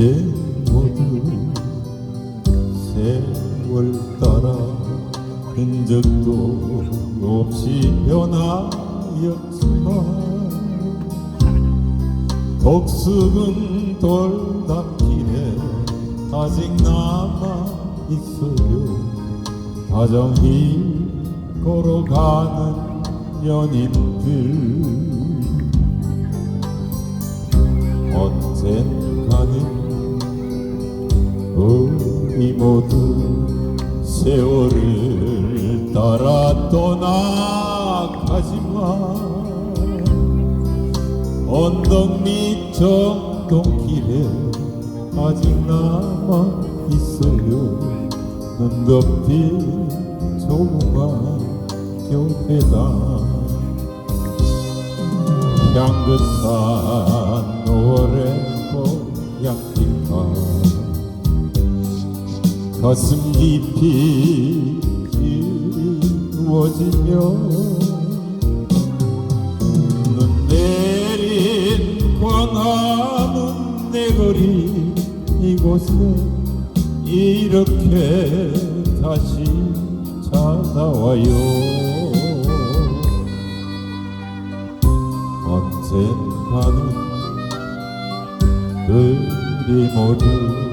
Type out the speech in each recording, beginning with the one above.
모두 세월 따라 흔적도 없이 변하였지만 독수은 돌담길에 아직 남아 있어요. 다정히 걸어가는 연인들. 모두 세월을 따라 떠나가지만 언덕 밑 정동길에 아직 남아 있어요. 눈 덮인 조그만 교회당 향긋한 노래 고향길가 가슴 깊이 지워지며 눈 내린 광화문 내거리 이곳에 이렇게 다시 찾아와요. 언젠가는 우리 모두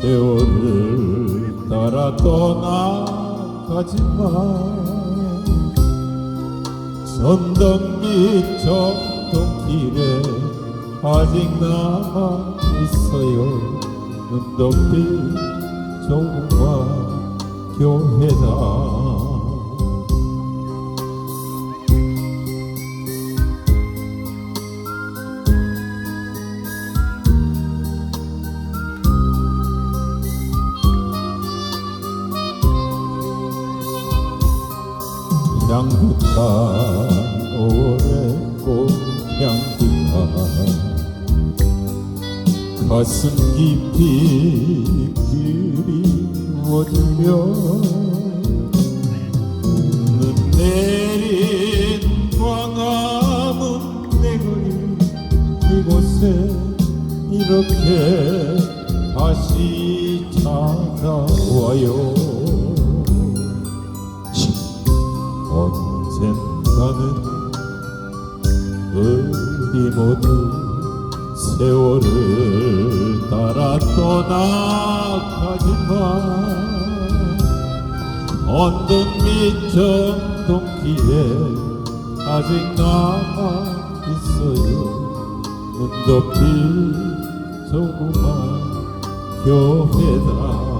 세월을 따라 떠나가지만 밑 정동길에 아직 남아 있어요. 눈 덮인 조그만 교회다 향긋한 5월의 꽃향기가 가슴 깊이 그리워지며 눈 내린 광화문 내거리 이곳에 이렇게 다시 찾아와요 우리 모두 세월을 따라 떠나가지만 언덕 밑 정동길에 아직 남아 있어요. 눈 덮인 조그만 교회다